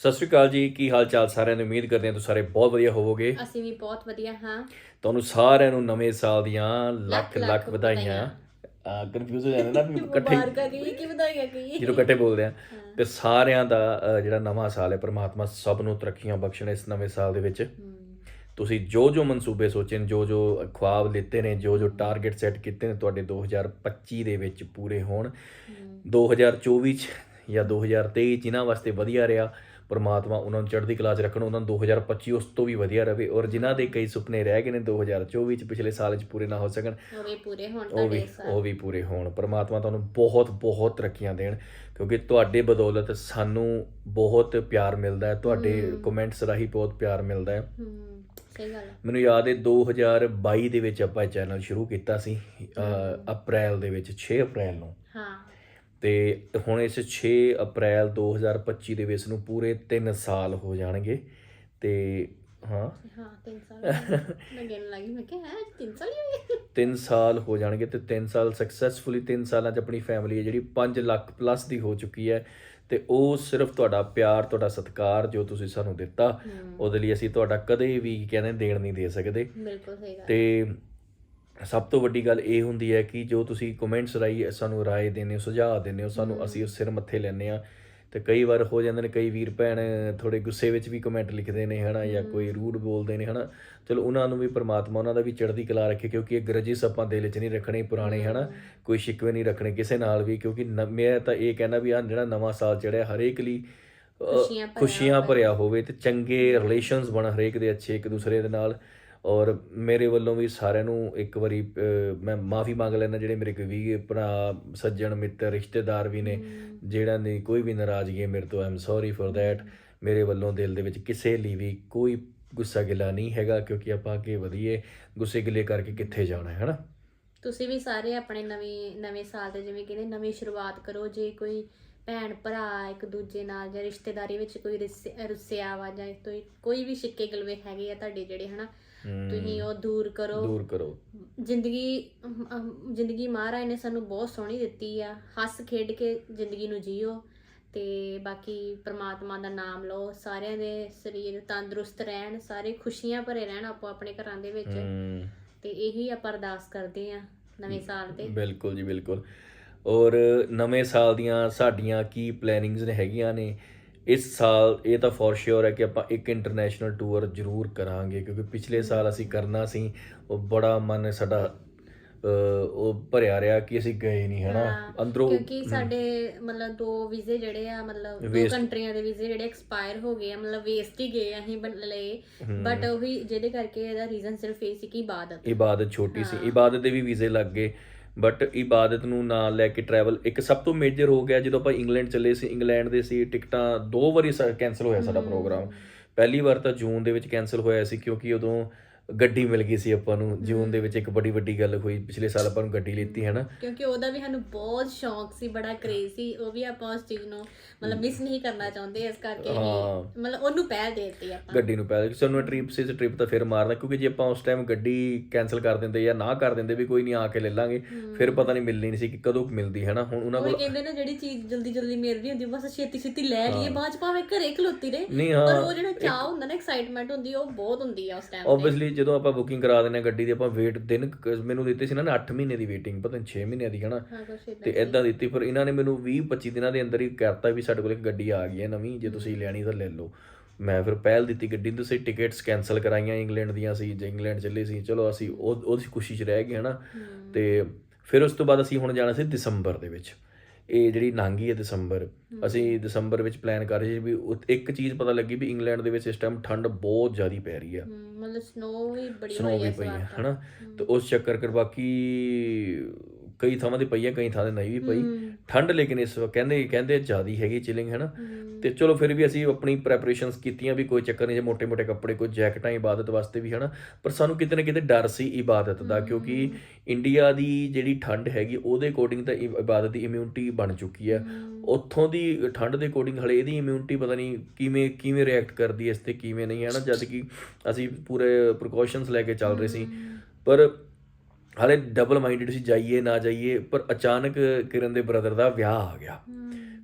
ਸਤਿ ਸ਼੍ਰੀ ਅਕਾਲ ਜੀ ਕੀ ਹਾਲ ਚਾਲ ਸਾਰਿਆਂ ਦੀ? ਉਮੀਦ ਕਰਦੇ ਹਾਂ ਤੁਸੀਂ ਸਾਰੇ ਬਹੁਤ ਵਧੀਆ ਹੋਵੋਗੇ। ਅਸੀਂ ਵੀ ਬਹੁਤ ਵਧੀਆ ਹਾਂ। ਤੁਹਾਨੂੰ ਸਾਰਿਆਂ ਨੂੰ ਨਵੇਂ ਸਾਲ ਦੀਆਂ ਲੱਖ ਲੱਖ ਵਧਾਈਆਂ। ਕਨਫਿਊਜ਼ ਹੋ ਜਾਂਦੇ ਨਾ ਵੀ ਇਕੱਠੇ ਮੁਬਾਰਕਾਂ ਕੀ ਕੀ ਵਧਾਈਆਂ ਕੀ? ਜਦੋਂ ਇਕੱਠੇ ਬੋਲਦੇ ਆ। ਤੇ ਸਾਰਿਆਂ ਦਾ ਜਿਹੜਾ ਨਵਾਂ ਸਾਲ ਹੈ ਪ੍ਰਮਾਤਮਾ ਸਭ ਨੂੰ ਤਰੱਕੀਆਂ ਬਖਸ਼ਣ ਇਸ ਨਵੇਂ ਸਾਲ ਦੇ ਵਿੱਚ। ਤੁਸੀਂ ਜੋ ਜੋ ਮਨਸੂਬੇ ਸੋਚੇ ਨੇ ਜੋ ਜੋ ਖੁਆਬ ਲਿੱਤੇ ਨੇ ਜੋ ਜੋ ਟਾਰਗੇਟ ਸੈੱਟ ਕੀਤੇ ਨੇ ਤੁਹਾਡੇ 2025 ਦੇ ਵਿੱਚ ਪੂਰੇ ਹੋਣ। 2024 ਚ ਜਾਂ 2023 ਜਿਨ੍ਹਾਂ ਵਾਸਤੇ ਵਧੀਆ ਰਿਹਾ ਪਰਮਾਤਮਾ ਉਹਨਾਂ ਨੂੰ ਚੜ੍ਹਦੀ ਕਲਾ 'ਚ ਰੱਖਣ ਉਹਨਾਂ ਨੂੰ 2025 ਉਸ ਤੋਂ ਵੀ ਵਧੀਆ ਰਵੇ ਔਰ ਜਿਨ੍ਹਾਂ ਦੇ ਕਈ ਸੁਪਨੇ ਰਹਿ ਗਏ ਨੇ 2024 ਚ ਪਿਛਲੇ ਸਾਲ 'ਚ ਪੂਰੇ ਨਾ ਹੋ ਸਕਣ ਉਹ ਵੀ ਪੂਰੇ ਹੋਣ ਵੀ ਤੁਹਾਡੇ ਉਹ ਵੀ ਪੂਰੇ ਹੋਣ। ਪਰਮਾਤਮਾ ਤੁਹਾਨੂੰ ਬਹੁਤ ਬਹੁਤ ਤਰੱਕੀਆਂ ਦੇਣ ਕਿਉਂਕਿ ਤੁਹਾਡੇ ਬਦੌਲਤ ਸਾਨੂੰ ਬਹੁਤ ਪਿਆਰ ਮਿਲਦਾ ਹੈ ਤੁਹਾਡੇ ਕਮੈਂਟਸ ਰਾਹੀਂ ਬਹੁਤ ਪਿਆਰ ਮਿਲਦਾ ਹੈ। ਸਹੀ ਗੱਲ ਮੈਨੂੰ ਯਾਦ ਹੈ 2022 ਦੇ ਵਿੱਚ ਆਪਾਂ ਚੈਨਲ ਸ਼ੁਰੂ ਕੀਤਾ ਸੀ ਅਪ੍ਰੈਲ ਦੇ ਵਿੱਚ 6 ਅਪ੍ਰੈਲ ਨੂੰ। ਹਾਂ। ਤੇ ਹੁਣ ਇਸ 6 ਅਪ੍ਰੈਲ 2025 ਦੇ ਵਿੱਚ ਨੂੰ ਪੂਰੇ 3 ਸਾਲ ਹੋ ਜਾਣਗੇ ਤੇ ਹਾਂ। ਹਾਂ 3 ਸਾਲ ਮੈਂ ਗਿਣ ਲੱਗੀ ਮੈਂ ਕਿਹਾ ਹੈ 3 ਸਾਲ ਹੀ ਹੋਏ। 3 ਸਾਲ ਹੋ ਜਾਣਗੇ ਤੇ 3 ਸਾਲ ਸਕਸੈਸਫੁਲੀ 3 ਸਾਲਾਂ 'ਚ ਆਪਣੀ ਫੈਮਿਲੀ ਹੈ ਜਿਹੜੀ 5 ਲੱਖ ਪਲੱਸ ਦੀ ਹੋ ਚੁੱਕੀ ਹੈ ਤੇ ਉਹ ਸਿਰਫ ਤੁਹਾਡਾ ਪਿਆਰ ਤੁਹਾਡਾ ਸਤਿਕਾਰ ਜੋ ਤੁਸੀਂ ਸਾਨੂੰ ਦਿੱਤਾ ਉਹਦੇ ਲਈ ਅਸੀਂ ਤੁਹਾਡਾ ਕਦੇ ਵੀ ਕਹਿੰਦੇ ਦੇਣ ਨਹੀਂ ਦੇ ਸਕਦੇ। ਬਿਲਕੁਲ ਸਹੀ ਗੱਲ ਤੇ ਸਭ ਤੋਂ ਵੱਡੀ ਗੱਲ ਇਹ ਹੁੰਦੀ ਹੈ ਕਿ ਜੋ ਤੁਸੀਂ ਕਮੈਂਟਸ ਰਾਹੀਂ ਸਾਨੂੰ رائے ਦਿੰਦੇ ਹੋ ਸੁਝਾਅ ਦਿੰਦੇ ਹੋ ਸਾਨੂੰ ਅਸੀਂ ਉਸ ਸਿਰ ਮੱਥੇ ਲੈਂਦੇ ਆ ਤੇ ਕਈ ਵਾਰ ਹੋ ਜਾਂਦੇ ਨੇ ਕਈ ਵੀਰ ਭੈਣ ਥੋੜੇ ਗੁੱਸੇ ਵਿੱਚ ਵੀ ਕਮੈਂਟ ਲਿਖਦੇ ਨੇ ਹਨਾ ਜਾਂ ਕੋਈ ਰੂਡ ਬੋਲਦੇ ਨੇ ਹਨਾ ਚਲੋ ਉਹਨਾਂ ਨੂੰ ਵੀ ਪ੍ਰਮਾਤਮਾ ਉਹਨਾਂ ਦਾ ਵੀ ਚੜ੍ਹਦੀ ਕਲਾ ਰੱਖੇ ਕਿਉਂਕਿ ਇਹ ਗਰਜਿਸ ਆਪਾਂ ਦਿਲ 'ਚ ਨਹੀਂ ਰੱਖਣੇ ਪੁਰਾਣੇ ਹਨਾ ਕੋਈ ਸ਼ਿਕਵੇ ਨਹੀਂ ਰੱਖਣੇ ਕਿਸੇ ਨਾਲ ਵੀ ਕਿਉਂਕਿ ਨ- ਮੈਂ ਤਾਂ ਇਹ ਕਹਿਣਾ ਵੀ ਆ ਜਿਹੜਾ ਨਵਾਂ ਸਾਲ ਚੜਿਆ ਹਰੇਕ ਲਈ ਅ, ਖੁਸ਼ੀਆਂ ਭਰਿਆ ਖੁਸ਼ੀਆਂ ਭਰਿਆ ਹੋਵੇ ਤੇ ਚੰਗੇ ਰਿਲੇਸ਼ਨਸ ਬਣ ਹਰੇਕ ਦੇ ਅੱਛੇ ਇੱਕ ਦੂਸਰੇ ਦੇ ਨਾਲ ਔਰ ਮੇਰੇ ਵੱਲੋਂ ਵੀ ਸਾਰਿਆਂ ਨੂੰ ਇੱਕ ਵਾਰੀ ਮੈਂ ਮਾਫੀ ਮੰਗ ਲੈਣਾ ਜਿਹੜੇ ਮੇਰੇ ਕੋਈ ਵੀ ਭਰਾ ਸੱਜਣ ਮਿੱਤਰ ਰਿਸ਼ਤੇਦਾਰ ਵੀ ਨੇ ਜਿਹੜਾ ਨਹੀਂ ਕੋਈ ਵੀ ਨਾਰਾਜ਼ਗੀ ਹੈ ਮੇਰੇ ਤੋਂ ਆਮ ਸੌਰੀ ਫॉर ਦੈਟ ਮੇਰੇ ਵੱਲੋਂ ਦਿਲ ਦੇ ਵਿੱਚ ਕਿਸੇ ਲਈ ਵੀ ਕੋਈ ਗੁੱਸਾ ਗਿਲਾ ਨਹੀਂ ਹੈਗਾ ਕਿਉਂਕਿ ਆਪਾਂ ਅੱਗੇ ਵਧੀਏ ਗੁੱਸੇ ਗਿਲੇ ਕਰਕੇ ਕਿੱਥੇ ਜਾਣਾ ਹੈ ਹਨਾ? ਤੁਸੀਂ ਵੀ ਸਾਰੇ ਆਪਣੇ ਨਵੇਂ ਨਵੇਂ ਸਾਲ ਦੇ ਜਿਵੇਂ ਕਹਿੰਦੇ ਨਵੀਂ ਸ਼ੁਰੂਆਤ ਕਰੋ ਜੇ ਕੋਈ ਭੈਣ ਭਰਾ ਇੱਕ ਦੂਜੇ ਨਾਲ ਜਾਂ ਰਿਸ਼ਤੇਦਾਰੀ ਵਿੱਚ ਕੋਈ ਰੁੱਸਿਆ ਵਾ ਜਾਂ ਕੋਈ ਵੀ ਸ਼ਿੱਕੇ ਗਲਵੇ ਹੈਗੇ ਆ ਤੁਹਾਡੇ ਜਿਹੜੇ ਹਨਾ? ਤੁਸੀਂ ਉਹ ਦੂਰ ਕਰੋ। ਦੂਰ ਕਰੋ। ਜ਼ਿੰਦਗੀ ਅਮ, ਅਮ, ਜ਼ਿੰਦਗੀ ਮਹਾਰਾਜ ਨੇ ਸਾਨੂੰ ਬਹੁਤ ਸੋਹਣੀ ਦਿੱਤੀ ਆ। ਹੱਸ ਖੇਡ ਕੇ ਜ਼ਿੰਦਗੀ ਨੂੰ ਜੀਓ ਤੇ ਬਾਕੀ ਪ੍ਰਮਾਤਮਾ ਦਾ ਨਾਮ ਲਓ। ਸਾਰਿਆਂ ਦੇ ਸਰੀਰ ਤੰਦਰੁਸਤ ਰਹਿਣ ਸਾਰੇ ਖੁਸ਼ੀਆਂ ਭਰੇ ਰਹਿਣ ਆਪੋ ਆਪਣੇ ਘਰਾਂ ਦੇ ਵਿੱਚ। ਹਮ ਤੇ ਇਹੀ ਆਪਾਂ ਅਰਦਾਸ ਕਰਦੇ ਆ ਨਵੇਂ ਸਾਲ ਤੇ। ਬਿਲਕੁਲ ਜੀ ਬਿਲਕੁਲ। ਔਰ ਨਵੇਂ ਸਾਲ ਦੀਆਂ ਸਾਡੀਆਂ ਕੀ ਪਲੈਨਿੰਗਸ ਨੇ ਹੈਗੀਆਂ ਨੇ? ਇਸ ਸਾਲ ਇਹ ਤਾਂ ਫੋਰ ਸ਼ੋਰ ਹੈ ਕਿ ਆਪਾਂ ਇੱਕ ਇੰਟਰਨੈਸ਼ਨਲ ਟੂਰ ਜ਼ਰੂਰ ਕਰਾਂਗੇ ਕਿਉਂਕਿ ਪਿਛਲੇ ਸਾਲ ਅਸੀਂ ਕਰਨਾ ਸੀ ਉਹ ਬੜਾ ਮਨ ਸਾਡਾ ਉਹ ਭਰਿਆ ਰਿਹਾ ਕਿ ਅਸੀਂ ਗਏ ਨਹੀਂ ਹਨਾ? ਅੰਦਰੋਂ ਕਿਉਂਕਿ ਸਾਡੇ ਮਤਲਬ ਦੋ ਵੀਜ਼ੇ ਜਿਹੜੇ ਆ ਮਤਲਬ ਦੋ ਕੰਟਰੀਆਂ ਦੇ ਵੀਜ਼ੇ ਜਿਹੜੇ ਐਕਸਪਾਇਰ ਹੋ ਗਏ ਆ ਮਤਲਬ ਵੇਸਟ ਹੀ ਗਏ ਅਸੀਂ ਲਏ। ਬਟ ਉਹੀ ਜਿਹਦੇ ਕਰਕੇ ਇਹਦਾ ਰੀਜ਼ਨ ਸਿਰਫ ਇਹ ਸੀ ਕਿ ਇਬਾਦਤ। ਇਬਾਦਤ ਛੋਟੀ ਸੀ। ਇਬਾਦਤ ਦੇ ਵੀ ਵੀਜ਼ੇ ਲੱਗ ਗਏ। ਬਟ ਇਬਾਦਤ ਨੂੰ ਨਾਲ ਲੈ ਕੇ ਟਰੈਵਲ ਇੱਕ ਸਭ ਤੋਂ ਮੇਜਰ ਹੋ ਗਿਆ ਜਦੋਂ ਆਪਾਂ ਇੰਗਲੈਂਡ ਚੱਲੇ ਸੀ। ਇੰਗਲੈਂਡ ਦੇ ਸੀ ਟਿਕਟਾਂ ਦੋ ਵਾਰੀ ਕੈਨਸਲ ਹੋਇਆ ਸਾਡਾ ਪ੍ਰੋਗਰਾਮ ਪਹਿਲੀ ਵਾਰ ਤਾਂ ਜੂਨ ਦੇ ਵਿੱਚ ਕੈਨਸਲ ਹੋਇਆ ਸੀ ਕਿਉਂਕਿ ਉਦੋਂ ਗੱਡੀ ਮਿਲ ਗਈ ਸੀ ਆਪਾਂ ਨੂੰ ਜੂਨ ਦੇ ਵਿੱਚ ਇੱਕ ਬੜੀ ਵੱਡੀ ਗੱਲ ਹੋਈ ਪਿਛਲੇ ਸਾਲ ਆਪਾਂ ਨੂੰ ਗੱਡੀ ਲਿੱਤੀ ਹੈ ਨਾ ਕਿਉਂਕਿ ਉਹਦਾ ਵੀ ਸਾਨੂੰ ਬਹੁਤ ਸ਼ੌਂਕ ਸੀ ਬੜਾ ਕਰੇਜ਼ ਸੀ ਉਹ ਵੀ ਆਪਾਂ ਉਸ ਚੀਜ਼ ਨੂੰ ਮਤਲਬ ਮਿਸ ਨਹੀਂ ਕਰਨਾ ਚਾਹੁੰਦੇ ਇਸ ਕਰਕੇ। ਅਸੀਂ ਮਤਲਬ ਉਹਨੂੰ ਪਹਿਲ ਦੇ ਦਿੱਤੀ ਆਪਾਂ। ਗੱਡੀ ਨੂੰ ਪਹਿਲੇ ਸਾਨੂੰ ਟ੍ਰਿਪ ਸੀ ਟ੍ਰਿਪ ਤਾਂ ਫਿਰ ਮਾਰਨਾ ਕਿਉਂਕਿ ਜੇ ਆਪਾਂ ਉਸ ਟਾਈਮ ਗੱਡੀ ਕੈਨਸਲ ਕਰ ਦਿੰਦੇ ਜਾਂ ਨਾ ਕਰ ਦਿੰਦੇ ਵੀ ਕੋਈ ਨਹੀਂ ਆ ਕੇ ਲੈ ਲਾਂਗੇ ਫਿਰ ਪਤਾ ਨਹੀਂ ਮਿਲਣੀ ਨਹੀਂ ਸੀ ਕਿ ਕਦੋਂ ਮਿਲਦੀ ਹੈ ਨਾ ਹੁਣ ਉਹਨਾਂ ਉਹ ਕੋਲ ਕਹਿੰਦੇ ਨੇ ਜਿਹੜੀ ਚੀਜ਼ ਜਲਦੀ ਜਲਦੀ ਮਿਲ ਰਹੀ ਹੁੰਦੀ ਬਸ ਛੇਤੀ ਛੇਤੀ ਲੈ ਲਈਏ ਬਾਅਦ ਚ ਭਾਵੇਂ ਘਰੇ ਖਲੋਤੀ ਰਹੇ ਪਰ ਉਹ ਜਿਹੜਾ ਚਾਹ ਹੁੰਦਾ ਨਾ ਐਕਸਾਈਟਮੈਂਟ ਹੁੰਦੀ ਉਹ ਬਹੁਤ ਹੁੰਦੀ ਆ ਉਸ ਟਾਈਮ ਆਬਵੀਅਸਲੀ ਜਦੋਂ ਆਪਾਂ ਬੁਕਿੰਗ ਕਰਾ ਦਿੰਦੇ ਹਾਂ ਗੱਡੀ ਦੀ ਆਪਾਂ ਵੇਟ ਦਿਨ ਮੈਨੂੰ ਦਿੱਤੇ ਸੀ ਨਾ 8 ਮਹੀਨੇ ਦੀ ਵੇਟਿੰਗ ਪਤਾ ਨਹੀਂ 6 ਮਹੀਨਿਆਂ ਦੀ ਹਨਾ ਤੇ ਇਦਾਂ ਦਿੱਤੀ ਪਰ ਇਹਨਾਂ ਨੇ ਮੈਨੂੰ 20 25 ਦਿਨਾਂ ਦੇ ਅੰਦਰ ਹੀ ਕਰਤਾ ਵੀ ਸਾਡੇ ਕੋਲ ਇੱਕ ਗੱਡੀ ਆ ਗਈ ਹੈ ਨਵੀਂ ਜੇ ਤੁਸੀਂ ਲੈਣੀ ਤਾਂ ਲੈ ਲਓ। ਮੈਂ ਫਿਰ ਪਹਿਲ ਦਿੱਤੀ ਗੱਡੀ ਨੂੰ ਤੁਸੀਂ ਟਿਕਟਸ ਕੈਨਸਲ ਕਰਾਈਆਂ ਇੰਗਲੈਂਡ ਦੀਆਂ ਸੀ ਜੇ ਇੰਗਲੈਂਡ ਚੱਲੇ ਸੀ ਚਲੋ ਅਸੀਂ ਉਹ ਉਹਦੀ ਖੁਸ਼ੀ 'ਚ ਰਹਿ ਗਏ ਹਨਾ ਤੇ ਫਿਰ ਉਸ ਤੋਂ ਬਾਅਦ ਅਸੀਂ ਹੁਣ ਜਾਣਾ ਸੀ ਦਸੰਬਰ ਦੇ ਵਿੱਚ। ਇਹ ਜਿਹੜੀ ਨਾਂਗੀ ਹੈ ਦਸੰਬਰ ਅਸੀਂ ਦਸੰਬਰ ਵਿੱਚ ਪਲਾਨ ਕਰ ਰਹੇ ਸੀ ਵੀ ਇੱਕ ਚੀਜ਼ ਪਤਾ ਲੱਗੀ ਵੀ ਇੰਗਲੈਂਡ ਦੇ ਵਿੱਚ ਇਸ ਟਾਈਮ ਠੰਡ ਬਹੁਤ ਜ਼ਿਆਦੀ ਪੈ ਰਹੀ ਆ ਮਤਲਬ ਸਨੋ ਵੀ ਬੜੀ ਸਨੋ ਹੋਈ ਵੀ ਹੈ ਪਈ ਹੈ ਹਨਾ? ਤੇ ਉਸ ਚੱਕਰ ਕਰ ਬਾਕੀ ਕਈ ਥਾਵਾਂ ਤੇ ਪਈ ਹੈ ਕਈ ਥਾਂ ਤੇ ਨਹੀਂ ਵੀ ਪਈ। ਠੰਡ ਲੇਕਿਨ ਇਸ ਵਕਤ ਕਹਿੰਦੇ ਕਹਿੰਦੇ ਜ਼ਿਆਦੀ ਹੈਗੀ ਚਿਲਿੰਗ ਹੈਨਾ? ਤੇ ਚਲੋ ਫਿਰ ਵੀ ਅਸੀਂ ਆਪਣੀ ਪ੍ਰੈਪਰੇਸ਼ਨਸ ਕੀਤੀਆਂ ਵੀ ਕੋਈ ਚੱਕਰ ਨਹੀਂ ਜੇ ਮੋٹے-ਮੋٹے ਕੱਪੜੇ ਕੋਈ ਜੈਕਟਾਂ ਇਬਾਦਤ ਵਾਸਤੇ ਵੀ ਹਨਾ? ਪਰ ਸਾਨੂੰ ਕਿਤੇ ਨਾ ਕਿਤੇ ਡਰ ਸੀ ਇਬਾਦਤ ਦਾ ਕਿਉਂਕਿ ਇੰਡੀਆ ਦੀ ਜਿਹੜੀ ਠੰਡ ਹੈਗੀ ਉਹਦੇ ਅਕੋਰਡਿੰਗ ਤਾਂ ਇਬਾਦਤ ਦੀ ਇਮਿਊਨਿਟੀ ਬਣ ਚੁੱਕੀ ਹੈ ਉੱਥੋਂ ਦੀ ਠੰਡ ਦੇ ਅਕੋਰਡਿੰਗ ਹਲੇ ਇਹਦੀ ਇਮਿਊਨਿਟੀ ਪਤਾ ਨਹੀਂ ਕਿਵੇਂ ਕਿਵੇਂ ਰਿਐਕਟ ਕਰਦੀ ਹੈ ਇਸ ਤੇ ਕਿਵੇਂ ਨਹੀਂ ਹੈ ਨਾ ਜਦ ਕਿ ਅਸੀਂ ਪੂਰੇ ਪ੍ਰੀਕਾਸ਼ਨਸ ਲੈ ਕੇ ਚੱਲ ਰਹੇ ਸੀ। ਪਰ ਹਲੇ ਡਬਲ ਮਾਈਂਡਡ ਸੀ ਜਾਈਏ ਨਾ ਜਾਈਏ ਪਰ ਅਚਾਨਕ ਕਿਰਨ ਦੇ ਬ੍ਰਦਰ ਦਾ ਵਿਆਹ ਆ ਗਿਆ।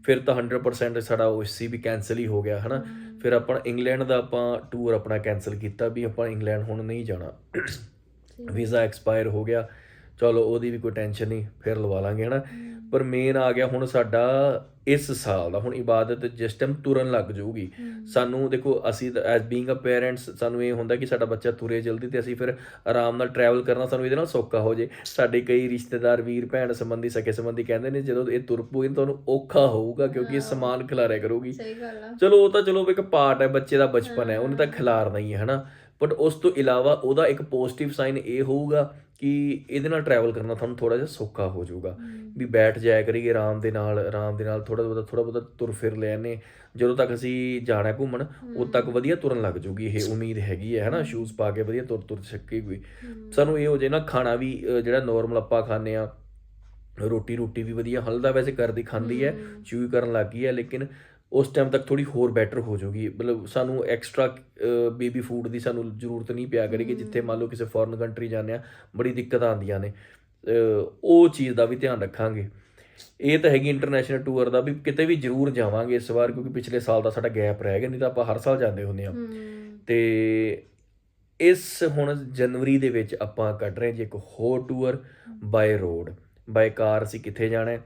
ਫਿਰ ਤਾਂ 100% ਸਾਡਾ ਉਹ ਸੀ ਵੀ ਕੈਨਸਲ ਹੀ ਹੋ ਗਿਆ ਹਨਾ? ਫਿਰ ਆਪਾਂ ਇੰਗਲੈਂਡ ਦਾ ਆਪਾਂ ਟੂਰ ਆਪਣਾ ਕੈਨਸਲ ਕੀਤਾ ਵੀ ਆਪਾਂ ਇੰਗਲੈਂਡ ਹੁਣ ਨਹੀਂ ਜਾਣਾ। ਵੀਜ਼ਾ ਐਕਸਪਾਇਰ ਹੋ ਗਿਆ। ਚਲੋ ਉਹਦੀ ਵੀ ਕੋਈ ਟੈਨਸ਼ਨ ਨਹੀਂ ਫਿਰ ਲਵਾ ਲਾਂਗੇ ਹਨਾ? ਪਰ ਮੇਨ ਆ ਗਿਆ ਹੁਣ ਸਾਡਾ ਇਸ ਸਾਲ ਦਾ ਹੁਣ ਇਬਾਦਤ ਜਿਸ ਟਾਈਮ ਤੁਰਨ ਲੱਗ ਜਾਊਗੀ ਸਾਨੂੰ ਦੇਖੋ ਅਸੀਂ ਐਜ਼ ਬੀਇੰਗ ਅ ਪੇਰੈਂਟਸ ਸਾਨੂੰ ਇਹ ਹੁੰਦਾ ਕਿ ਸਾਡਾ ਬੱਚਾ ਤੁਰੇ ਜਲਦੀ ਤੇ ਅਸੀਂ ਫਿਰ ਆਰਾਮ ਨਾਲ ਟਰੈਵਲ ਕਰਨਾ ਸਾਨੂੰ ਇਹਦੇ ਨਾਲ ਸੌਖਾ ਹੋ ਜੇ ਸਾਡੇ ਕਈ ਰਿਸ਼ਤੇਦਾਰ ਵੀਰ ਭੈਣ ਸੰਬੰਧੀ ਸਕੇ ਸੰਬੰਧੀ ਕਹਿੰਦੇ ਨੇ ਜਦੋਂ ਇਹ ਤੁਰ ਪਊਗੀ ਤਾਂ ਤੁਹਾਨੂੰ ਔਖਾ ਹੋਊਗਾ ਕਿਉਂਕਿ ਇਹ ਸਮਾਨ ਖਿਲਾਰਿਆ ਕਰੂਗੀ। ਸਹੀ ਗੱਲ ਆ। ਚਲੋ ਉਹ ਤਾਂ ਚਲੋ ਇੱਕ ਪਾਰਟ ਹੈ ਬੱਚੇ ਦਾ ਬਚਪਨ ਹੈ। ਉਹਨੇ ਤਾਂ ਖਿਲਾਰਨਾ ਹੀ ਹੈ ਹਨਾ? ਬਟ ਉਸ ਤੋਂ ਇਲਾਵਾ ਉਹਦਾ ਇੱਕ ਪੋਜ਼ਿਟਿਵ ਸਾਈਨ ਇਹ ਹੋਊਗਾ ਕਿ ਇਹਦੇ ਨਾਲ ਟਰੈਵਲ ਕਰਨਾ ਤੁਹਾਨੂੰ ਥੋੜਾ ਜਿਹਾ ਸੌਖਾ ਹੋ ਜਾਊਗਾ। ਵੀ ਬੈਠ ਜਾਇਆ ਕਰੀਏ ਆਰਾਮ ਦੇ ਨਾਲ ਆਰਾਮ ਦੇ ਨਾਲ ਥੋੜਾ ਬਹੁਤਾ ਥੋੜਾ ਬਹੁਤਾ ਤੁਰ ਫਿਰ ਲੈਣੇ ਜਦੋਂ ਤੱਕ ਅਸੀਂ ਜਾਣਾ ਘੁੰਮਣ ਉਦੋਂ ਤੱਕ ਵਧੀਆ ਤੁਰਨ ਲੱਗ ਜਾਊਗੀ ਇਹ ਉਮੀਦ ਹੈਗੀ ਹੈ ਹਨਾ? ਸ਼ੂਜ਼ ਪਾ ਕੇ ਵਧੀਆ ਤੁਰ ਤੁਰ ਸਕੇ ਕੋਈ। ਸਾਨੂੰ ਇਹ ਹੋ ਜੇ ਨਾ ਖਾਣਾ ਵੀ ਜਿਹੜਾ ਨਾਰਮਲ ਆਪਾਂ ਖਾਂਦੇ ਆ ਰੋਟੀ ਰੋਟੀ ਵੀ ਵਧੀਆ ਹਲਦਾ ਵੈਸੇ ਕਰਦੀ ਖਾਂਦੀ ਹੈ ਚੂਈ ਕਰਨ ਲੱਗ ਹੈ ਲੇਕਿਨ ਉਸ ਟਾਈਮ ਤੱਕ ਥੋੜੀ ਹੋਰ ਬੈਟਰ ਹੋ ਜਾਊਗੀ। ਮਤਲਬ ਸਾਨੂੰ ਐਕਸਟਰਾ ਬੇਬੀ ਫੂਡ ਦੀ ਸਾਨੂੰ ਜ਼ਰੂਰਤ ਨਹੀਂ ਪਿਆ ਕਰੇਗੀ ਜਿੱਥੇ ਮੰਨ ਲਓ ਕਿਸੇ ਫੋਰਨ ਕੰਟਰੀ ਜਾਂਦੇ ਆ ਬੜੀ ਦਿੱਕਤਾਂ ਆਉਂਦੀਆਂ ਨੇ। ਉਹ ਚੀਜ਼ ਦਾ ਵੀ ਧਿਆਨ ਰੱਖਾਂਗੇ। ਇਹ ਤਾਂ ਹੈਗੀ ਇੰਟਰਨੈਸ਼ਨਲ ਟੂਰ ਦਾ ਵੀ ਕਿਤੇ ਵੀ ਜ਼ਰੂਰ ਜਾਵਾਂਗੇ ਇਸ ਵਾਰ ਕਿਉਂਕਿ ਪਿਛਲੇ ਸਾਲ ਦਾ ਸਾਡਾ ਗੈਪ ਰਹਿ ਗਿਆ ਨਹੀਂ ਤਾਂ ਆਪਾਂ ਹਰ ਸਾਲ ਜਾਂਦੇ ਹੁੰਦੇ ਆ ਤੇ ਇਸ ਹੁਣ ਜਨਵਰੀ ਦੇ ਵਿੱਚ ਆਪਾਂ ਕੱਢ ਰਹੇ ਜੀ ਇੱਕ ਹੋਰ ਟੂਰ ਬਾਈ ਰੋਡ ਬਾਈ ਕਾਰ ਅਸੀਂ ਕਿੱਥੇ ਜਾਣਾ ਹੈ?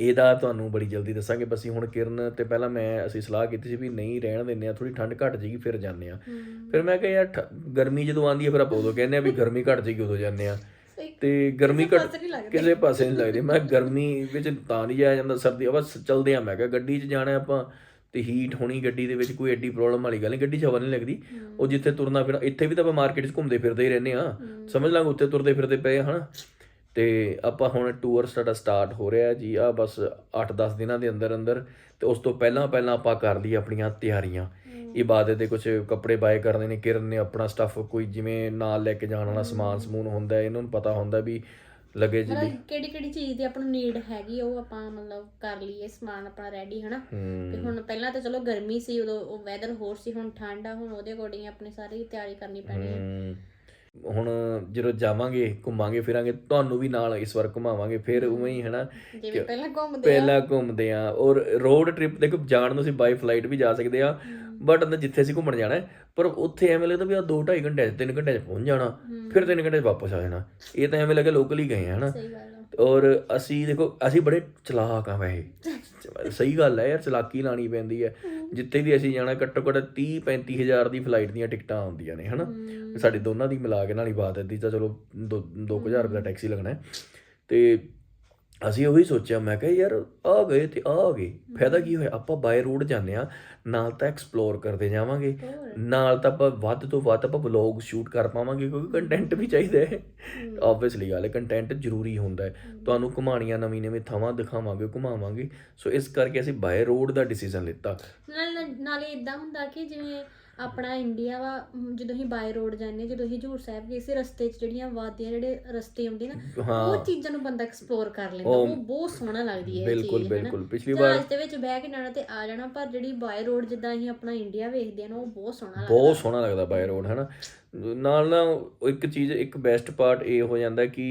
ਇਹਦਾ ਤੁਹਾਨੂੰ ਬੜੀ ਜਲਦੀ ਦੱਸਾਂਗੇ ਬਸ ਅਸੀਂ ਹੁਣ ਕਿਰਨ ਤੇ ਪਹਿਲਾਂ ਮੈਂ ਅਸੀਂ ਸਲਾਹ ਕੀਤੀ ਸੀ ਵੀ ਨਹੀਂ ਰਹਿਣ ਦਿੰਦੇ ਆ ਥੋੜੀ ਠੰਡ ਘਟ ਜਾਏਗੀ ਫਿਰ ਜਾਂਦੇ ਆ ਫਿਰ ਮੈਂ ਕਿਹਾ ਯਾਰ ਗਰਮੀ ਜਦੋਂ ਆਂਦੀ ਹੈ ਫਿਰ ਆਪਾਂ ਉਦੋਂ ਕਹਿੰਦੇ ਆ ਵੀ ਗਰਮੀ ਘਟ ਜਾਏਗੀ ਉਦੋਂ ਜਾਂਦੇ ਆ ਤੇ ਗਰਮੀ ਘਟ। ਕਿਸੇ ਪਾਸੇ ਨਹੀਂ ਲੱਗਦੀ। ਮੈਂ ਗਰਮੀ ਵਿੱਚ ਤਾਂ ਨਹੀਂ ਜਾਇਆ ਜਾਂਦਾ ਸਰਦੀ ਬਸ ਚੱਲਦੇ ਆ ਮੈਂ ਕਿਹਾ ਗੱਡੀ 'ਚ ਜਾਣਾ ਆਪਾਂ ਤੇ ਹੀਟ ਹੋਣੀ ਗੱਡੀ ਦੇ ਵਿੱਚ ਕੋਈ ਐਡੀ ਪ੍ਰੋਬਲਮ ਵਾਲੀ ਗੱਲ ਨਹੀਂ ਗੱਡੀ 'ਚ ਹਵਾ ਨਹੀਂ ਲੱਗਦੀ। ਉਹ ਜਿੱਥੇ ਤੁਰਨਾ ਫਿਰਨਾ ਇੱਥੇ ਵੀ ਤਾਂ ਆਪਾਂ ਮਾਰਕੀਟ 'ਚ ਘੁੰਮਦੇ ਫਿਰਦੇ ਹੀ ਰਹਿੰਦੇ ਆ ਸਮਝ ਲਾਂਗੇ ਉੱਤੇ ਤੁਰਦੇ ਫਿਰਦੇ ਪਏ ਆ, ਹਨਾ? ਤੇ ਆਪਾਂ ਹੁਣ ਟੂਰ ਸਾਡਾ ਸਟਾਰਟ ਹੋ ਰਿਹਾ ਜੀ ਆ ਬਸ 8-10 ਦਿਨਾਂ ਦੇ ਅੰਦਰ ਅੰਦਰ ਤੇ ਉਸ ਤੋਂ ਪਹਿਲਾਂ ਪਹਿਲਾਂ ਆਪਾਂ ਕਰ ਲਈ ਆਪਣੀਆਂ ਤਿਆਰੀਆਂ। ਇਬਾਦਤ ਦੇ ਕੁਝ ਕੱਪੜੇ ਬਾਏ ਕਰਨੇ ਨੇ ਕਿਰਨ ਨੇ ਆਪਣਾ ਸਟੱਫ ਕੋਈ ਜਿਵੇਂ ਨਾਲ ਲੈ ਕੇ ਜਾਣ ਵਾਲਾ ਸਮਾਨ ਸਮੂਨ ਹੁੰਦਾ ਇਹਨਾਂ ਨੂੰ ਪਤਾ ਹੁੰਦਾ ਵੀ ਲੱਗੇ ਜੀ ਕਿਹੜੀ ਕਿਹੜੀ ਚੀਜ਼ ਦੀ ਆਪਾਂ ਨੂੰ ਨੀਡ ਹੈਗੀ ਉਹ ਆਪਾਂ ਮਤਲਬ ਕਰ ਲਈਏ ਸਮਾਨ ਆਪਣਾ ਰੈਡੀ ਹਨਾ? ਤੇ ਹੁਣ ਪਹਿਲਾਂ ਤਾਂ ਚਲੋ ਗਰਮੀ ਸੀ ਉਦੋਂ ਉਹ ਵੈਦਰ ਹੋਰ ਸੀ ਹੁਣ ਠੰਡ ਆ ਹੁਣ ਉਹਦੇ ਅਕੋਰਡਿੰਗ ਆਪਣੀ ਸਾਰੀ ਤਿਆਰੀ ਕਰਨੀ ਪੈਣੀ ਹੈ। ਹੁਣ ਜਦੋਂ ਜਾਵਾਂਗੇ ਘੁੰਮਾਂਗੇ ਫਿਰਾਂਗੇ ਤੁਹਾਨੂੰ ਵੀ ਨਾਲ ਇਸ ਵਾਰ ਘੁਮਾਵਾਂਗੇ ਫਿਰ ਉਵੇਂ ਹੀ ਹੈਨਾ? ਜਿਵੇਂ ਪਹਿਲਾਂ ਘੁੰਮਦੇ ਆ। ਪਹਿਲਾਂ ਘੁੰਮਦੇ ਆ। ਔਰ ਰੋਡ ਟ੍ਰਿਪ ਦੇਖੋ ਜਾਣ ਨੂੰ ਅਸੀਂ ਬਾਈ ਫਲਾਈਟ ਵੀ ਜਾ ਸਕਦੇ ਆ ਬਟ ਅੰਦਰ ਜਿੱਥੇ ਅਸੀਂ ਘੁੰਮਣ ਜਾਣਾ ਪਰ ਉੱਥੇ ਐਵੇਂ ਲੱਗਦਾ ਵੀ ਆ 2 2.5 ਘੰਟੇ 'ਚ 3 ਘੰਟੇ 'ਚ ਪਹੁੰਚ ਜਾਣਾ ਫਿਰ 3 ਘੰਟੇ 'ਚ ਵਾਪਸ ਆ ਜਾਣਾ। ਇਹ ਤਾਂ ਐਵੇਂ ਲੱਗੇ ਲੋਕਲ ਹੀ ਗਏ ਆ ਹਨਾ? ਔਰ ਅਸੀਂ ਦੇਖੋ ਅਸੀਂ ਬੜੇ ਚਲਾਕ ਆ ਵੈਸੇ। ਸਹੀ ਗੱਲ ਹੈ ਯਾਰ ਚਲਾਕੀ ਲਾਣੀ ਪੈਂਦੀ ਹੈ। ਜਿੱਥੇ ਵੀ ਅਸੀਂ ਜਾਣਾ ਘੱਟੋ ਘੱਟ 30 35 ਹਜ਼ਾਰ ਦੀ ਫਲਾਈਟ ਦੀਆਂ ਟਿਕਟਾਂ ਆਉਂਦੀਆਂ ਨੇ ਹਨਾ? ਸਾਡੀ ਦੋਨਾਂ ਦੀ ਮਿਲਾ ਕੇ ਨਾਲ ਹੀ ਬਾਤ ਦੀ ਤਾਂ ਚਲੋ 2000 ਰੁਪਏ ਦਾ ਟੈਕਸੀ ਲੱਗਣਾ ਹੈ। ਤੇ ਅਸੀਂ ਉਹੀ ਸੋਚਿਆ ਮੈਂ ਕਿਹਾ ਯਾਰ ਆ ਗਏ ਤੇ ਆ ਗਏ। ਫਾਇਦਾ ਕੀ ਹੋਇਆ? ਆਪਾਂ ਬਾਈ ਰੋਡ ਜਾਂਦੇ ਆ ਨਾਲ ਤਾਂ ਐਕਸਪਲੋਰ ਕਰਦੇ ਜਾਵਾਂਗੇ। ਨਾਲ ਤਾਂ ਆਪਾਂ ਵੱਧ ਤੋਂ ਵੱਧ ਆਪਾਂ ਵਲੌਗ ਸ਼ੂਟ ਕਰ ਪਾਵਾਂਗੇ ਕਿਉਂਕਿ ਕੰਟੈਂਟ ਵੀ ਚਾਹੀਦਾ ਹੈ। ਆਬਵੀਅਸਲੀ ਗੱਲ ਹੈ ਕੰਟੈਂਟ ਜ਼ਰੂਰੀ ਹੁੰਦਾ ਹੈ। ਤੁਹਾਨੂੰ ਘੁਮਾਣੀਆਂ ਨਵੀਂ ਨਵੀਂ ਥਾਵਾਂ ਦਿਖਾਵਾਂਗੇ ਘੁਮਾਵਾਂਗੇ। ਸੋ ਇਸ ਕਰਕੇ ਅਸੀਂ ਬਾਏ ਰੋਡ ਦਾ ਡਿਸੀਜਨ ਲਿੱਤਾ। ਨਾਲ ਨਾਲੇ ਇਦਾਂ ਹੁੰਦਾ ਕਿ ਜਿਵੇਂ ਆਪਣਾ ਇੰਡੀਆ ਵਾ ਜਦੋਂ ਅਸੀਂ ਬਾਈ ਰੋਡ ਜਾਂਦੇ ਜਦੋਂ ਅਸੀਂ ਹਜੂਰ ਸਾਹਿਬ ਗਏ ਸੀ ਰਸਤੇ 'ਚ ਜਿਹੜੀਆਂ ਵਾਦੀਆਂ ਜਿਹੜੇ ਰਸਤੇ ਆਉਂਦੇ ਨਾ ਉਹ ਚੀਜ਼ਾਂ ਨੂੰ ਬੰਦਾ ਐਕਸਪਲੋਰ ਕਰ ਲੈਂਦਾ ਉਹ- ਬਹੁਤ ਸੋਹਣਾ ਲੱਗਦੀ ਹੈ ਇਹ ਬਿਲਕੁਲ। ਬਿਲਕੁਲ। ਪਿਛਲੀ ਵਾਰ ਜਹਾਜ਼ ਦੇ ਵਿੱਚ ਬਹਿ ਕੇ ਜਾਣਾ ਤੇ ਆ ਜਾਣਾ ਪਰ ਜਿਹੜੀ ਬਾਈ ਰੋਡ ਜਿੱਦਾਂ ਅਸੀਂ ਆਪਣਾ ਇੰਡੀਆ ਵੇਖਦੇ ਆ ਨਾ ਉਹ ਬਹੁਤ ਸੋਹਣਾ ਲੱਗਦਾ। ਬਹੁਤ ਸੋਹਣਾ ਲੱਗਦਾ ਬਾਈ ਰੋਡ ਹਨਾ? ਨਾਲ ਨਾ ਇੱਕ ਚੀਜ਼ ਇੱਕ ਬੈਸਟ ਪਾਰਟ ਇਹ ਹੋ ਜਾਂਦਾ ਕਿ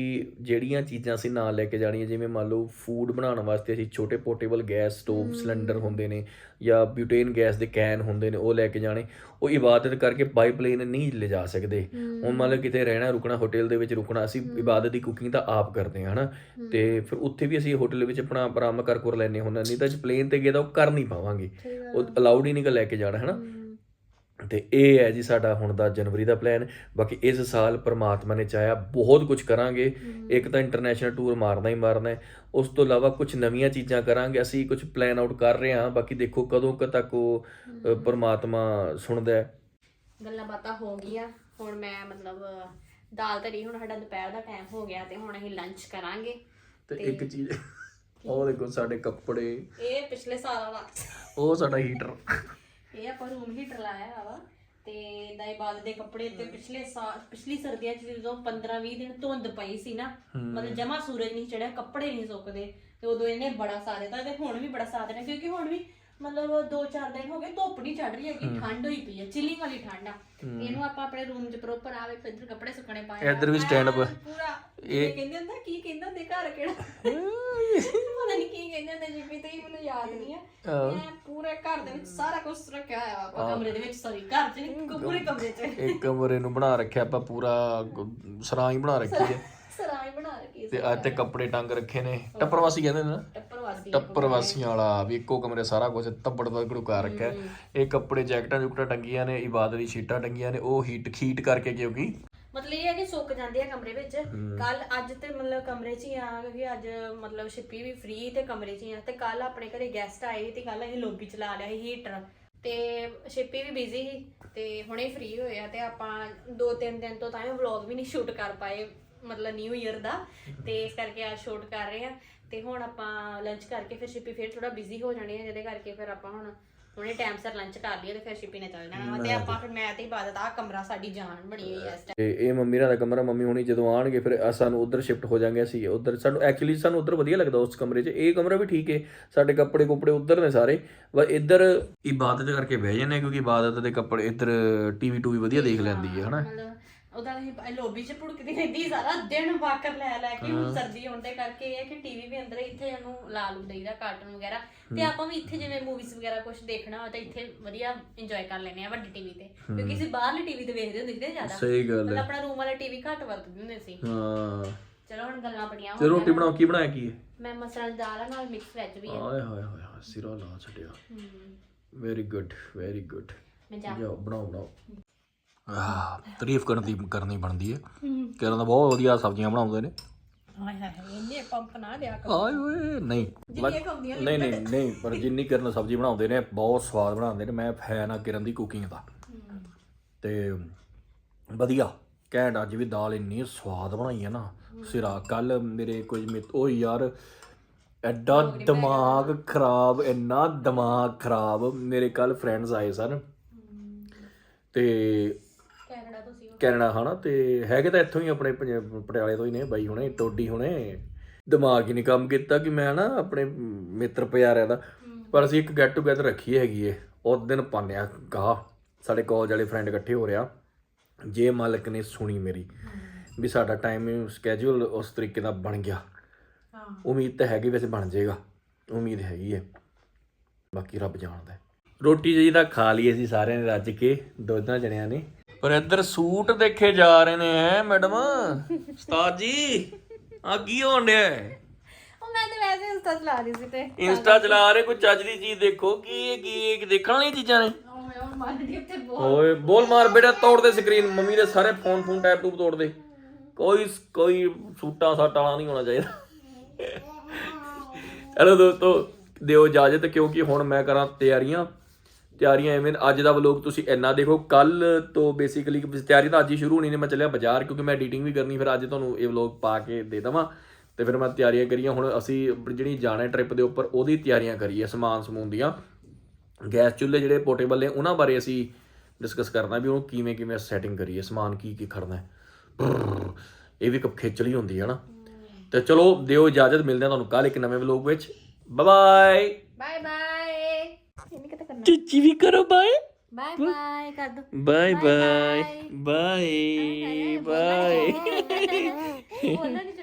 ਜਿਹੜੀਆਂ ਚੀਜ਼ਾਂ ਅਸੀਂ ਨਾਲ ਲੈ ਕੇ ਜਾਣੀਆਂ ਜਿਵੇਂ ਮੰਨ ਲਓ ਫੂਡ ਬਣਾਉਣ ਵਾਸਤੇ ਅਸੀਂ ਛੋਟੇ ਪੋਰਟੇਬਲ ਗੈਸ ਸਟੋਵ ਸਿਲੰਡਰ ਹੁੰਦੇ ਨੇ ਜਾਂ ਬਿਊਟੇਨ ਗੈਸ ਦੇ ਕੈਨ ਹੁੰਦੇ ਨੇ ਉਹ ਲੈ ਕੇ ਜਾਣੇ। ਉਹ ਇਬਾਦਤ ਕਰਕੇ ਬਾਈ ਪਲੇਨ ਨਹੀਂ ਲੈ ਜਾ ਸਕਦੇ ਹੁਣ ਮੰਨ ਲਓ ਕਿਤੇ ਰਹਿਣਾ ਰੁਕਣਾ ਹੋਟਲ ਦੇ ਵਿੱਚ ਰੁਕਣਾ ਅਸੀਂ ਇਬਾਦਤ ਦੀ ਕੁਕਿੰਗ ਤਾਂ ਆਪ ਕਰਦੇ ਹਾਂ ਹਨਾ? ਤੇ ਫਿਰ ਉੱਥੇ ਵੀ ਅਸੀਂ ਹੋਟਲ ਵਿੱਚ ਆਪਣਾ ਆਰਾਮ ਕਰ ਕਰ ਲੈਨੇ ਹੁੰਦੇ ਨਹੀਂ ਤਾਂ ਜੇ ਪਲੇਨ ਤੇ ਗਏ ਤਾਂ ਉਹ ਕਰ ਨਹੀਂ ਪਾਵਾਂਗੇ। ਉਹ ਅਲਾਉਡ ਹੀ ਨਹੀਂ ਕਿ ਲੈ ਕੇ ਜਾਣਾ ਹਨਾ? ਤੇ ਇਹ ਹੈ ਜੀ ਸਾਡਾ ਹੁਣ ਦਾ ਜਨਵਰੀ ਦਾ ਪਲਾਨ ਬਾਕੀ ਇਸ ਸਾਲ ਪ੍ਰਮਾਤਮਾ ਨੇ ਚਾਹਿਆ ਬਹੁਤ ਕੁਝ ਕਰਾਂਗੇ। ਇੱਕ ਤਾਂ ਇੰਟਰਨੈਸ਼ਨਲ ਟੂਰ ਮਾਰਨਾ ਹੀ ਮਾਰਨਾ ਹੈ। ਉਸ ਤੋਂ ਇਲਾਵਾ ਕੁਝ ਨਵੀਆਂ ਚੀਜ਼ਾਂ ਕਰਾਂਗੇ। ਅਸੀਂ ਕੁਝ ਪਲਾਨ ਆਊਟ ਕਰ ਰਹੇ ਹਾਂ। ਬਾਕੀ ਦੇਖੋ ਕਦੋਂ ਕੁ ਤੱਕ ਉਹ ਪ੍ਰਮਾਤਮਾ ਸੁਣਦਾ ਹੈ। ਗੱਲਾਂ ਬਾਤਾਂ ਹੋ ਗਈਆਂ। ਹੁਣ ਮੈਂ ਮਤਲਬ ਦਾਲ ਧਰੀ ਹੁਣ ਸਾਡਾ ਦੁਪਹਿਰ ਦਾ ਟਾਈਮ ਹੋ ਗਿਆ ਤੇ ਹੁਣ ਅਸੀਂ ਲੰਚ ਕਰਾਂਗੇ। ਤੇ ਇੱਕ ਚੀਜ਼ ਉਹ ਦੇਖੋ ਸਾਡੇ ਕੱਪੜੇ। ਇਹ ਪਿਛਲੇ ਸਾਲ ਵਾਲਾ ਉਹ ਸਾਡਾ ਹੀਟਰ ਇਹ ਆਪਾਂ ਰੂਮ ਹੀਟਰ ਲਾਇਆ ਵਾ ਤੇ ਦਾਈਬਾਦ ਦੇ ਕੱਪੜੇ ਤੇ ਪਿਛਲੇ ਸਾਲ ਪਿਛਲੀ ਸਰਦੀਆਂ ਚ ਜਦੋਂ 15 20 ਦਿਨ ਧੁੰਦ ਪਈ ਸੀ ਨਾ ਮਤਲਬ ਜਮਾ ਸੂਰਜ ਨਹੀਂ ਚੜਿਆ ਕੱਪੜੇ ਨਹੀਂ ਸੁੱਕਦੇ ਤੇ ਉਦੋਂ ਇਹਨੇ ਬੜਾ ਸਾਥ ਦਿੱਤਾ ਤੇ ਹੁਣ ਵੀ ਬੜਾ ਸਾਥ ਦੇਣਾ ਕਿਉਂਕਿ ਹੁਣ ਵੀ ਮਤਲਬ 2-4 ਦਿਨ ਹੋ ਗਏ ਧੁੱਪ ਨਹੀਂ ਚੜ ਰਹੀ ਹੈਗੀ ਠੰਡ ਹੋਈ ਪਈ ਹੈ ਚਿਲਿੰਗ ਵਾਲੀ ਠੰਡ ਆ। ਇਹਨੂੰ ਆਪਾਂ ਆਪਣੇ ਰੂਮ 'ਚ ਪ੍ਰੋਪਰ ਆਵੇ ਇੱਧਰ ਕੱਪੜੇ ਸੁੱਕਣੇ ਪਾਏ ਆ। ਇੱਧਰ ਵੀ stand up। ਪੂਰਾ ਇਹ ਕਹਿੰਦੇ ਹੁੰਦਾ ਕੀ ਕਹਿੰਦੇ ਹੁੰਦੇ ਘਰ ਕਿਹੜਾ? ਪਤਾ ਨਹੀਂ ਕੀ ਕਹਿੰਦੇ ਹੁੰਦੇ ਜਿਵੇਂ ਤੇ ਮੈਨੂੰ ਯਾਦ ਨਹੀਂ ਆ। ਮੈਂ ਪੂਰੇ ਘਰ ਦੇ ਵਿੱਚ ਸਾਰਾ ਕੁਝ ਰੱਖਿਆ ਹੋਇਆ ਵਾ ਆਪਾਂ ਕਮਰੇ ਦੇ ਵਿੱਚ ਸੌਰੀ ਘਰ 'ਚ ਨਹੀਂ ਪੂਰੇ ਕਮਰੇ 'ਚ। ਇੱਕ ਕਮਰੇ ਨੂੰ ਬਣਾ ਰੱਖਿਆ ਆਪਾਂ ਪੂਰਾ ਗ- ਸਰਾਂ ਹੀ ਬਣਾ ਰੱਖੀ ਹੈ। ਬਣਾ ਰੱਖੀ ਤੇ ਅੱਜ ਤੇ ਕੱਪੜੇ ਟੰਗ ਰੱਖੇ ਨੇ। ਟੱਪਰਵਾਸੀ ਕਹਿੰਦੇ ਨੇ ਨਾ? ਟੱਪਰ ਵਾਸੀ ਟੱਪਰਵਾਸੀਆਂ ਵਾਲਾ ਵੀ ਇੱਕੋ ਕਮਰੇ ਸਾਰਾ ਕੁਝ ਤੱਬੜ ਦਾ ਘੜੂਕਾ ਰੱਖਿਆ। ਇਹ ਕੱਪੜੇ ਜੈਕਟਾਂ ਜੁਕਟਾਂ ਟੰਗੀਆਂ ਨੇ ਇਬਾਦਤ ਦੀ ਸ਼ੀਟਾਂ ਟੰਗੀਆਂ ਨੇ ਉਹ ਹੀਟ ਖੀਟ ਕਰਕੇ ਕਿਉਂਕਿ ਮਤਲਬ ਇਹ ਹੈ ਕਿ ਸੁੱਕ ਜਾਂਦੇ ਆ ਕਮਰੇ ਵਿੱਚ। ਕੱਲ ਅੱਜ ਤੇ ਮਤਲਬ ਕਮਰੇ 'ਚ ਹੀ ਆ ਕਿਉਂਕਿ ਅੱਜ ਮਤਲਬ ਛਿੱਪੀ ਵੀ ਫ੍ਰੀ ਤੇ ਕਮਰੇ 'ਚ ਹੀ ਆ। ਤੇ ਕੱਲ ਆਪਣੇ ਘਰੇ ਗੈਸਟ ਆਏ ਸੀ ਤੇ ਕੱਲ ਅਸੀਂ ਲੋਬੀ ਚਲਾ ਲਿਆ ਸੀ ਹੀਟਰ ਤੇ ਛਿੱਪੀ ਵੀ ਬਿਜ਼ੀ ਸੀ ਤੇ ਹੁਣੇ ਫ੍ਰੀ ਹੋਏ ਆ ਤੇ ਆਪਾਂ ਦੋ ਤਿੰਨ ਦਿਨ ਤੋਂ ਤਾਂ ਇਹ ਵਲੌਗ ਵੀ ਨਹੀਂ ਸ਼ੂਟ ਕਰ ਪਾਏ। ਮਤਲਬ ਨਿਊ ਇਅਰ ਦਾ ਤੇ ਇਸ ਕਰਕੇ ਅੱਜ ਸ਼ੂਟ ਕਰ ਰਹੇ ਆ ਤੇ ਹੁਣ ਆਪਾਂ ਲੰਚ ਕਰਕੇ ਫਿਰ ਛਿੱਪੀ ਫਿਰ ਥੋੜਾ ਬਿਜ਼ੀ ਹੋ ਜਾਣੀ ਹੈ ਜਿਹਦੇ ਕਰਕੇ ਫਿਰ ਆਪਾਂ ਹੁਣ ਹੁਣੇ ਟਾਈਮ ਸਿਰ ਲੰਚ ਕਰ ਲਈਏ ਤੇ ਫਿਰ ਛਿੱਪੀ ਨੇ ਚੱਲ ਜਾਣਾ ਵਾ। ਤੇ ਆਪਾਂ ਫਿਰ ਮੈਂ ਤੇ ਇਬਾਦਤ ਆ ਕਮਰਾ ਸਾਡੀ ਜਾਨ ਬਣੀ ਹੋਈ ਹੈ ਇਸ ਤੇ ਇਹ ਮੰਮੀ ਨਾਲ ਦਾ ਕਮਰਾ ਮੰਮੀ ਹੁਣੀ ਜਦੋਂ ਆਣਗੇ ਫਿਰ ਅ- ਸਾਨੂੰ ਉਧਰ ਸ਼ਿਫਟ ਹੋ ਜਾਾਂਗੇ ਅਸੀਂ। ਉਧਰ ਸਾਨੂੰ ਐਕਚੁਅਲੀ ਸਾਨੂੰ ਉਧਰ ਵਧੀਆ ਲੱਗਦਾ ਉਸ ਕਮਰੇ 'ਚ। ਇਹ ਕਮਰਾ ਵੀ ਠੀਕ ਹੈ ਸਾਡੇ ਕੱਪੜੇ ਕੁਪੜੇ ਉਧਰ ਨੇ ਸਾਰੇ। ਪਰ ਇੱਧਰ ਇਬਾਦਤ ਕਰਕੇ ਬਹਿ ਜਾਂਦੇ ਹਾਂ ਕਿਉਂਕਿ ਇਬਾਦਤ ਦੇ ਕੱਪੜੇ ਇੱਧਰ ਟੀਵੀ ਟੂਵੀ ਵਧੀਆ ਦੇਖ ਲੈਂਦੀ ਹੈ ਹਨਾ? ਮਤਲਬ ਉਹਦਾ ਅਸੀਂ ਲੋਬੀ 'ਚ ਭੁੜਕਦੀ ਰਹਿੰਦੀ ਸਾਰਾ ਦਿਨ ਵਾਕਰ ਲੈ ਲੈ ਕੇ ਹੁਣ ਸਰਦੀ ਹੋਣ ਦੇ ਕਰਕੇ ਇਹ ਹੈ ਕਿ ਟੀਵੀ ਵੀ ਅੰਦਰ ਇੱਥੇ ਉਹਨੂੰ ਲਾ ਲੂ ਦਈਦਾ ਕਾਰਟੂਨ ਵਗੈਰਾ। ਤੇ ਆਪਾਂ ਵੀ ਇੱਥੇ ਜਿਵੇਂ ਮੂਵੀਜ਼ ਵਗੈਰਾ ਕੁਝ ਦੇਖਣਾ ਹੋਵੇ ਤਾਂ ਇੱਥੇ ਵਧੀਆ ਇੰਜੋਏ ਕਰ ਲੈਂਦੇ ਆ ਵੱਡੀ ਟੀਵੀ ਤੇ। ਕਿਉਂਕਿ ਅਸੀਂ ਬਾਹਰਲੀ ਟੀਵੀ ਤੇ ਵੇਖਦੇ ਹੁੰਦੇ ਸੀ ਜ਼ਿਆਦਾ। ਸਹੀ ਗੱਲ ਹੈ। ਆਪਣਾ ਰੂਮ ਵਾਲਾ ਟੀਵੀ ਘੱਟ ਵਰਤਦੇ ਹੁੰਦੇ ਸੀ। ਹਾਂ। ਚਲੋ ਹੁਣ ਗੱਲਾਂ ਬੜੀਆਂ ਤੇ ਹੋ ਰੋਟੀ ਬਣਾਓ ਕੀ ਬਣਾਇਆ ਕੀ ਹੈ? ਮੈਂ ਮਸਲਾ ਦਾਲ ਆ ਨਾਲ ਮਿਕਸ ਵੈਜ ਵੀ ਹੈ ਆਏ ਹਾਏ ਹਾਏ ਹਾਏ ਸਿਰਾ ਲਾ ਛੱਡਿਆ। Hmm, very good very good ਮੈਂ ਜਾ ਬਣਾਓ ਬਣਾਓ। ਆਹ ਤਾਰੀਫ ਕਰਨ ਦੀ ਕਰਨੀ ਬਣਦੀ ਹੈ। ਕਿਰਨ ਦਾ ਬਹੁਤ ਵਧੀਆ ਸਬਜ਼ੀਆਂ ਬਣਾਉਂਦੇ ਨੇ। ਹਾਏ ਹਾਏ ਇੰਨੇ ਪੰਪ ਨਾ ਦਿਆ ਕਰ। ਆਏ ਓਏ ਨਹੀਂ। ਜਿੰਨੀਆਂ ਖਾਉਂਦੀਆਂ ਨਹੀਂ ਨਹੀਂ ਨਹੀਂ ਪਰ ਜਿੰਨੀ ਕਿਰਨ ਸਬਜ਼ੀ ਬਣਾਉਂਦੇ ਨੇ ਬਹੁਤ ਸਵਾਦ ਬਣਾਉਂਦੇ ਨੇ। ਮੈਂ ਫੈਨ ਆ ਕਿਰਨ ਦੀ ਕੁਕਿੰਗ ਦਾ। ਤੇ ਵਧੀਆ ਘੈਂਟ ਅੱਜ ਵੀ ਦਾਲ ਇੰਨੀ ਸਵਾਦ ਬਣਾਈ ਹੈ ਨਾ। ਸਿਰਾ ਕੱਲ ਮੇਰੇ ਕੁਝ ਮਿੱਤ ਉਹ ਯਾਰ ਐਡਾ ਦਿਮਾਗ ਖਰਾਬ ਇੰਨਾ ਦਿਮਾਗ ਖਰਾਬ ਮੇਰੇ ਕੱਲ ਫਰੈਂਡਸ ਆਏ ਸਨ। ਤੇ ਕੈਨੇਡਾ ਉਹ। ਹਨਾ ਤੇ ਹੈਗੇ ਤਾਂ ਇੱਥੋਂ ਹੀ ਆਪਣੇ ਪਟਿਆਲੇ ਤੋਂ ਹੀ ਨੇ ਬਾਈ ਹੁਣੇ ਟੋਡੀ ਹੁਣੇ। ਦਿਮਾਗ ਹੀ ਨਹੀਂ ਕੰਮ ਕੀਤਾ ਕਿ ਮੈਂ ਨਾ ਆਪਣੇ ਮਿੱਤਰ ਪਿਆਰਿਆਂ ਦਾ। ਪਰ ਅਸੀਂ ਇੱਕ ਗੈਟ ਟੂਗੇਦਰ ਰੱਖੀ ਹੈਗੀ ਏ। ਉਸ ਦਿਨ ਪਾਣਿਆ ਗਾ ਸਾਡੇ ਕਾਲਜ ਵਾਲੇ ਫਰੈਂਡ ਇਕੱਠੇ ਹੋ ਰਿਆ ਜੇ ਮਾਲਕ ਨੇ ਸੁਣੀ ਮੇਰੀ ਵੀ ਸਾਡਾ ਟਾਈਮ ਸਕੇਜੂਲ ਉਸ ਤਰੀਕੇ ਦਾ ਬਣ ਗਿਆ। ਹਾਂ। ਉਮੀਦ ਤਾਂ ਹੈਗੀ ਵੈਸੇ ਬਣ ਜਾਏਗਾ। ਉਮੀਦ ਹੈਗੀ ਹੈ ਬਾਕੀ ਰੱਬ ਜਾਣਦਾ। ਰੋਟੀ ਜੀ ਤਾਂ ਖਾ ਲਈ ਅਸੀਂ ਸਾਰਿਆਂ ਨੇ ਰੱਜ ਕੇ ਦੋਨਾਂ ਜਣਿਆਂ ਨੇ। ਪਰ ਇੱਧਰ ਸੂਟ ਦੇਖੇ ਜਾ ਰਹੇ ਨੇ ਐ ਮੈਡਮ? ਉਸਤਾਦ ਜੀ ਆ ਕੀ ਹੋਣ ਡਿਆ ਹੈ? ਉਹ ਮੈਂ ਤੇ ਵੈਸੇ ਇੰਸਟਾ ਚਲਾ ਰਹੀ ਸੀ ਤੇ। ਇੰਸਟਾ ਚਲਾ ਰਹੇ ਕੋਈ ਚੱਜ ਦੀ ਚੀਜ਼ ਦੇਖੋ ਕੀ ਇਹ ਕੀ ਇਹ ਦੇਖਣ ਵਾਲੀਆਂ ਚੀਜ਼ਾਂ ਨੇ? ਉਹ ਮੈਂ ਉਹ ਮਾਰਦੀ ਉੱਤੇ ਬਹੁਤ ਓਏ ਬੋਲ ਮਾਰ ਬੇਟਾ ਤੋੜ ਦੇ ਸਕਰੀਨ ਮੰਮੀ ਦੇ ਸਾਰੇ ਫੋਨ ਫੋਨ ਟੈਪ ਟੂਪ ਤੋੜ ਦੇ। ਕੋਈ ਕੋਈ ਸੂਟਾ ਸਾਟਾ ਵਾਲਾ ਨਹੀਂ ਹੋਣਾ ਚਾਹੀਦਾ। ਚਲੋ ਦੋਸਤੋ ਦਿਓ ਇਜਾਜ਼ਤ ਕਿਉਂਕਿ ਹੁਣ ਮੈਂ ਕਰਾਂ ਤਿਆਰੀਆਂ। ਤਿਆਰੀਆਂ ਐਵੇਂ, ਅੱਜ ਦਾ ਵਲੋਗ ਤੁਸੀਂ ਇੰਨਾ ਦੇਖੋ, ਕੱਲ ਤੋਂ ਬੇਸਿਕਲੀ ਤਿਆਰੀ ਤਾਂ ਅੱਜ ਹੀ ਸ਼ੁਰੂ ਹੋਣੀ ਨੇ, ਮੈਂ ਚੱਲਿਆ ਬਾਜ਼ਾਰ ਕਿਉਂਕਿ ਮੈਂ ਐਡੀਟਿੰਗ ਵੀ ਕਰਨੀ, ਫਿਰ ਅੱਜ ਤੁਹਾਨੂੰ ਇਹ ਵਲੋਗ ਪਾ ਕੇ ਦੇ ਦਵਾਂ। ਤੇ ਫਿਰ ਮੈਂ ਤਿਆਰੀਆਂ ਕਰੀਆਂ, ਹੁਣ ਅਸੀਂ ਜਿਹੜੀ ਜਾਣਾ ਟ੍ਰਿਪ ਦੇ ਉੱਪਰ, ਉਹਦੀ ਤਿਆਰੀਆਂ ਕਰੀਏ, ਸਮਾਨ ਸਮੂਨ ਦੀਆਂ। ਗੈਸ ਚੁੱਲ੍ਹੇ ਜਿਹੜੇ ਪੋਰਟੇਬਲ ਨੇ, ਉਹਨਾਂ ਬਾਰੇ ਅਸੀਂ ਡਿਸਕਸ ਕਰਨਾ ਵੀ ਉਹ ਕਿਵੇਂ ਕਿਵੇਂ ਸੈਟਿੰਗ ਕਰੀਏ, ਸਮਾਨ ਕੀ ਕੀ ਖੜਨਾ ਹੈ। ਇਹ ਵੀ ਇੱਕ ਖੇਚਲੀ ਹੁੰਦੀ ਹੈ ਨਾ। ਤੇ ਚਲੋ, ਦਿਓ ਇਜਾਜ਼ਤ, ਮਿਲਦੇ ਹਾਂ ਤੁਹਾਨੂੰ ਕੱਲ ਇੱਕ ਨਵੇਂ ਵਲੋਗ ਵਿੱਚ। ਬਾਏ ਬਾਏ ਬਾਏ ਇਹਨੇ ਚੀਚੀ ਵੀ ਕਰੋ ਬਾਏ। ਬਾਏ ਬਾਏ ਕਰ ਦੋ। Bye bye bye. ਬਾਏ। ਬੋਲਣਾ ਨਹੀਂ